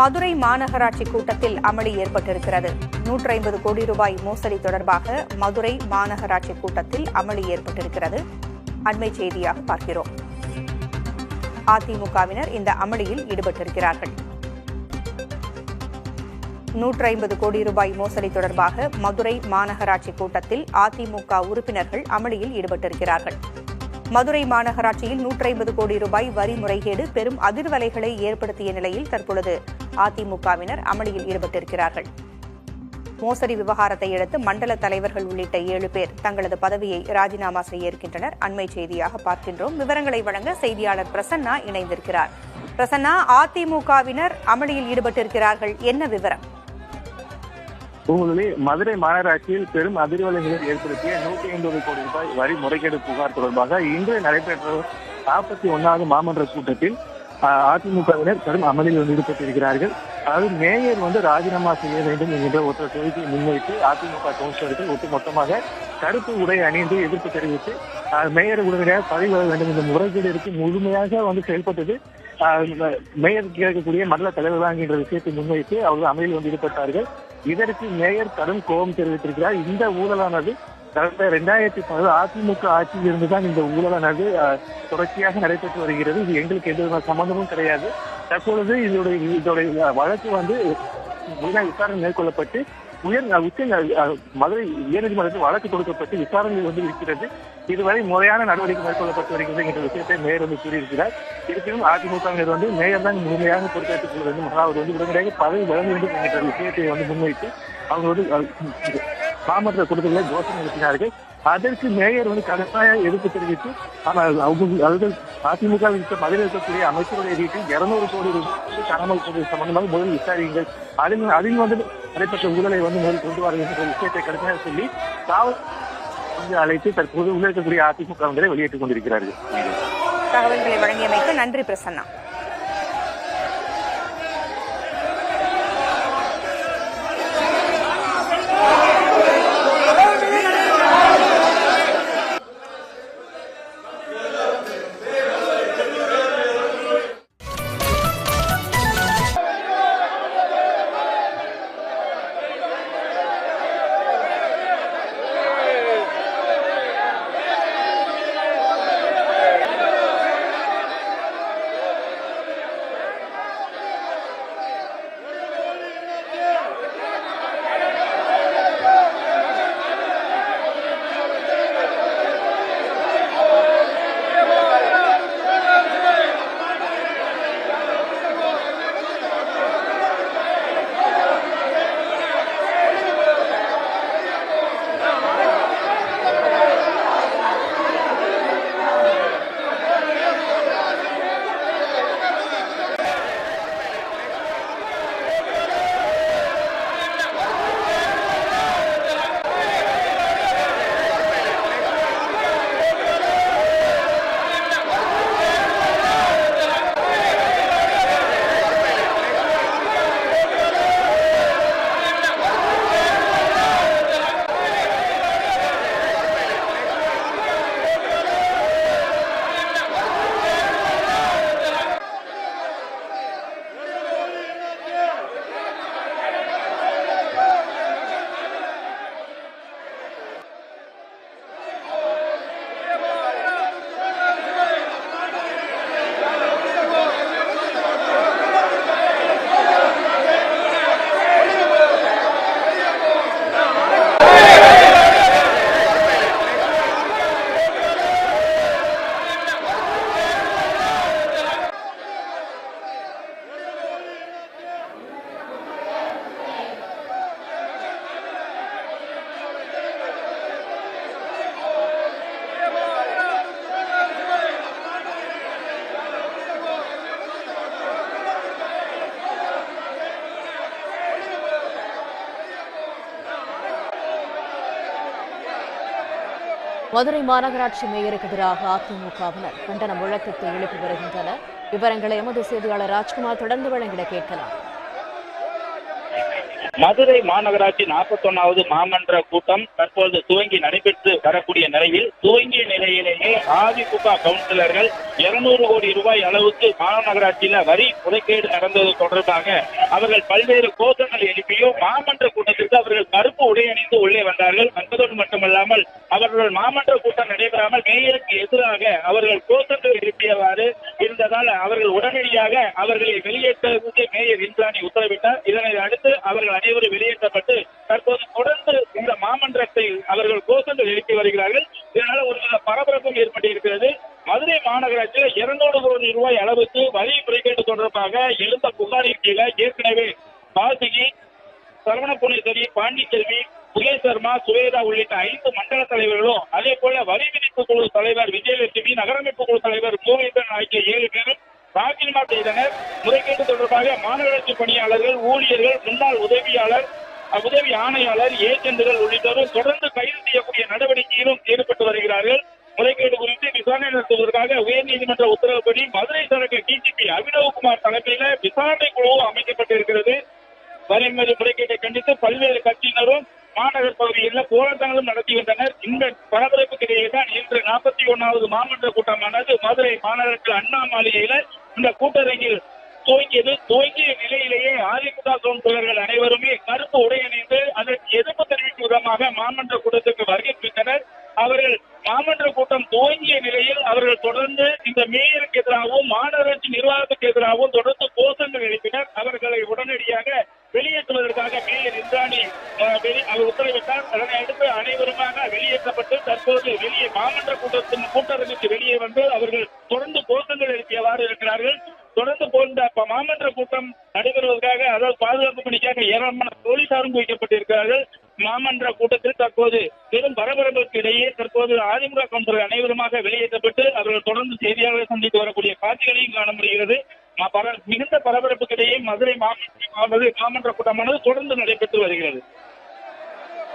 மதுரை மாநகராட்சி கூட்டத்தில் அமளி ஏற்பட்டிருக்கிறது. நூற்றி ஐம்பது கோடி ரூபாய் மோசடி தொடர்பாக மதுரை மாநகராட்சி கூட்டத்தில் அமளி ஏற்பட்டிருக்கிறது. அண்மை செய்தியாக பார்க்கிறோம். அதிமுகவினர் இந்த அமளியில் ஈடுபட்டிருக்கிறார்கள். நூற்றி ஐம்பது கோடி ரூபாய் மோசடி தொடர்பாக மதுரை மாநகராட்சி கூட்டத்தில் அதிமுக உறுப்பினர்கள் அமளியில் ஈடுபட்டிருக்கிறார்கள். மதுரை மாநகராட்சியில் நூற்றி ஐம்பது கோடி ரூபாய் வரி முறைகேடு பெரும் அதிர்வலைகளை ஏற்படுத்திய நிலையில் தற்பொழுது அதிமுகவினர் அமளியில் ஈடுபட்டிருக்கிறார்கள். மோசடி விவகாரத்தை அடுத்து மண்டல தலைவர்கள் உள்ளிட்ட ஏழு பேர் தங்களது பதவியை ராஜினாமா செய்ய இருக்கின்றனர். அண்மை செய்தியாக பார்க்கின்றோம். விவரங்களை வழங்க செய்தியாளர் பிரசன்னா இணைந்திருக்கிறார். பிரசன்னா அதிமுகவினர் அமளியில் ஈடுபட்டிருக்கிறார்கள். என்ன விவரம்? பூங்குழலி மதுரை மாநகராட்சியில் பெரும் அதிர்வலைகளை ஏற்படுத்திய நூற்றி ஐம்பது கோடி ரூபாய் வரி முறைகேடு புகார் தொடர்பாக இன்று நடைபெற்ற நாற்பத்தி ஒன்னாவது மாமன்ற கூட்டத்தில் ஆஹ், அதிமுகவினர் கடும் அமளியில் ஈடுபட்டிருக்கிறார்கள். அதாவது மேயர் வந்து ராஜினாமா செய்ய வேண்டும் என்கின்ற ஒரு கோரிக்கையை முன்வைத்து அதிமுக கவுன்சிலர்கள் ஒட்டுமொத்தமாக கருப்பு உடை அணிந்து எதிர்ப்பு தெரிவித்து மேயர் உடனடியாக பதவி வர வேண்டும் என்ற முறைகேடிற்கு முழுமையாக வந்து செயல்பட்டது. ஆஹ், மேயர் கேட்கக்கூடிய மண்டல தலைவர் என்ற விஷயத்தை முன்வைத்து அவர்கள் அமளியில் வந்து ஈடுபட்டார்கள். இதற்கு மேயர் கடும் கோபம் தெரிவித்திருக்கிறார். இந்த ஊழலானது கடந்த இரண்டாயிரத்தி பதினாறு அதிமுக ஆட்சியில் இருந்துதான் இந்த ஊழலானது தொடர்ச்சியாக நடைபெற்று வருகிறது. இது எங்களுக்கு எந்த விதமான சம்பந்தமும் கிடையாது. தற்பொழுது இதோடைய இதோடைய வழக்கு வந்து விசாரணை மேற்கொள்ளப்பட்டு உயர் உச்ச மதுரை உயர்நீதிமன்றத்தில் வழக்கு கொடுக்கப்பட்டு விசாரணை வந்து இருக்கிறது. இதுவரை முறையான நடவடிக்கை மேற்கொள்ளப்பட்டு வருகிறது என்ற விஷயத்தை மேயர் வந்து கூறியிருக்கிறார். இருப்பினும் அதிமுகவினர் வந்து மேயர் தான் முழுமையாக பொறுப்பேற்றுக் கொள்ள வேண்டும். அவர் வந்து உடனடியாக பதவி வழங்க வேண்டும் என்கிற விஷயத்தை வந்து முன்வைத்து அவங்க வந்து அஹ், மாமன்ற கோஷம் எழுப்பினார்கள் அதற்கு மேயர் வந்து கடுமையாக எதிர்ப்பு தெரிவித்து ஆனால் அவங்க அவர்கள் அதிமுக மதுரை இருக்கக்கூடிய அமைச்சருடைய வீட்டில் இருநூறு கோடி ரூபாய் காணாமல் போவது சம்பந்தமாக முதல் விசாரியுங்கள். அதில் அதில் வந்து நடைபெற்ற ஊழலை வந்து முதல் கொண்டு வர என்ற விஷயத்தை கடுமையாக சொல்லி காவல் அழைத்து தற்போது உள்ளிருக்கக்கூடிய அதிமுக அதிமுகவினரை வெளியேற்றிக் கொண்டிருக்கிறார்கள். தகவல்களை வழங்கியமைக்கு நன்றி பிரசன்னா. மதுரை மாநகராட்சி மேயருக்கு எதிராக அதிமுகவினர் கண்டன முழக்கத்தை எழுப்பி வருகின்றனர். விவரங்களை எமது செய்தியாளர் ராஜ்குமார் தொடர்ந்து வழங்கிட கேட்கலாம். மதுரை மாநகராட்சி நாற்பத்தொன்னாவது மாமன்ற கூட்டம் தற்பொழுது துவங்கி நடைபெற்று வரக்கூடிய நிலையில் துவங்கிய நிலையிலேயே அதிமுக கவுன்சிலர்கள் இருநூறு கோடி ரூபாய் அளவுக்கு மாநகராட்சியில வரி முறைகேடு நடந்தது தொடர்பாக அவர்கள் பல்வேறு கோஷங்கள் எழுப்பியும் மாமன்ற கூட்டத்திற்கு அவர்கள் கருப்பு உடை அணிந்து உள்ளே வந்தார்கள். வந்ததோடு மட்டுமல்லாமல் அவர்கள் மாமன்ற கூட்டம் நடைபெறாமல் மேயருக்கு எதிராக அவர்கள் கோஷங்கள் எழுப்பியவாறு இருந்ததால் அவர்கள் உடனடியாக அவர்களை வெளியேற்றுவதற்கு மேயர் இந்திராணி உத்தரவிட்டார். இதனை அடுத்து அவர்கள் அனைவரும் வெளியேற்றப்பட்டு தற்போது தொடர்ந்து இந்த மாமன்றத்தை அவர்கள் கோஷங்கள் எழுப்பி வருகிறார்கள். இதனால ஒரு பரபரப்பும் ஏற்பட்டிருக்கிறது. மதுரை மாநகராட்சியில் இருநூறு கோடி ரூபாய் அளவுக்கு வரி முறைகேடு தொடர்பாக எழுந்த புகாரின் கீழே ஏற்கனவே வாசுகி சரவண புனேஸ்வரி பாண்டிச்செல்வி புகேஷ் சர்மா சுவேதா உள்ளிட்ட ஐந்து மண்டல தலைவர்களும் அதே போல வரி விதிப்பு குழு தலைவர் விஜயலட்சுமி நகரமைப்பு குழு தலைவர் கோவிந்தன் ஆகிய ஏழு பேரும் ராஜினாமா செய்தனர் முறைகேடு தொடர்பாக மாநகராட்சி பணியாளர்கள் ஊழியர்கள் முன்னாள் உதவியாளர் உதவி ஆணையாளர் ஏஜென்ட்கள் உள்ளிட்டோரும் தொடர்ந்து கைது செய்யக்கூடிய நடவடிக்கையிலும் ஈடுபட்டு வருகிறார்கள். முறைகேடு குறித்து விசாரணை நடத்துவதற்காக உயர்நீதிமன்ற உத்தரவுப்படி மதுரை சரக்கு டிஜிபி அபினவ்குமார் தலைமையில விசாரணை குழு அமைக்கப்பட்டிருக்கிறது. வரிமதி முறைகேட்டை கண்டித்து பல்வேறு கட்சியினரும் மாநகர் பகுதிகளில் போராட்டங்களும் நடத்தி வந்தனர். இந்த பரபரப்புக்கு தான் இன்று நாற்பத்தி ஒன்னாவது மாமன்ற கூட்டமானது மதுரை மாநகரத்தில் அண்ணா மாளிகையில இந்த கூட்டரங்கில் துவங்கியது. துவங்கிய நிலையிலேயே அதிமுக தோழர்கள் அனைவருமே கருப்பு உடை அணிந்து அதற்கு எதிர்ப்பு தெரிவிக்கும் விதமாக மாமன்ற கூட்டத்துக்கு வருகை புரிந்தனர். அவர்கள் மாமன்ற கூட்டம் துவங்கிய நிலையில் அவர்கள் தொடர்ந்து இந்த மேயருக்கு எதிராகவும் மாநகராட்சி நிர்வாகத்துக்கு எதிராகவும் தொடர்ந்து கோஷங்கள் எழுப்பினர். அவர்களை உடனடியாக வெளியேற்றுவதற்காக மேயர் இந்திராணி உத்தரவிட்டார் அதனை அடுத்து அனைவருமாக வெளியேற்றப்பட்டு தற்போது வெளியே மாமன்ற கூட்டத்தின் கூட்டரங்குக்கு வெளியே வந்து அவர்கள் தொடர்ந்து கோஷங்கள் எழுப்பியவாறு இருக்கிறார்கள். தொடர்ந்து போன்ற மாமன்ற கூட்டம் நடைபெறுவதற்காக அதாவது பாதுகாப்பு பணிக்காக ஏராளமான போலீசாரும் குவிக்கப்பட்டிருக்கிறார்கள். மாமன்ற கூட்டத்தில் தற்போது பெரும் பரபரப்புக்கு இடையே தற்போது அதிமுக கவுன்சிலர் அனைவருமாக வெளியேற்றப்பட்டு அவர்கள் தொடர்ந்து செய்தியாளர்கள் சந்தித்து வரக்கூடிய காட்சிகளையும் காண முடிகிறது. மிகுந்த பரபரப்புக்கு இடையே மதுரை மாமன்ற மாமன்ற கூட்டமானது தொடர்ந்து நடைபெற்று வருகிறது.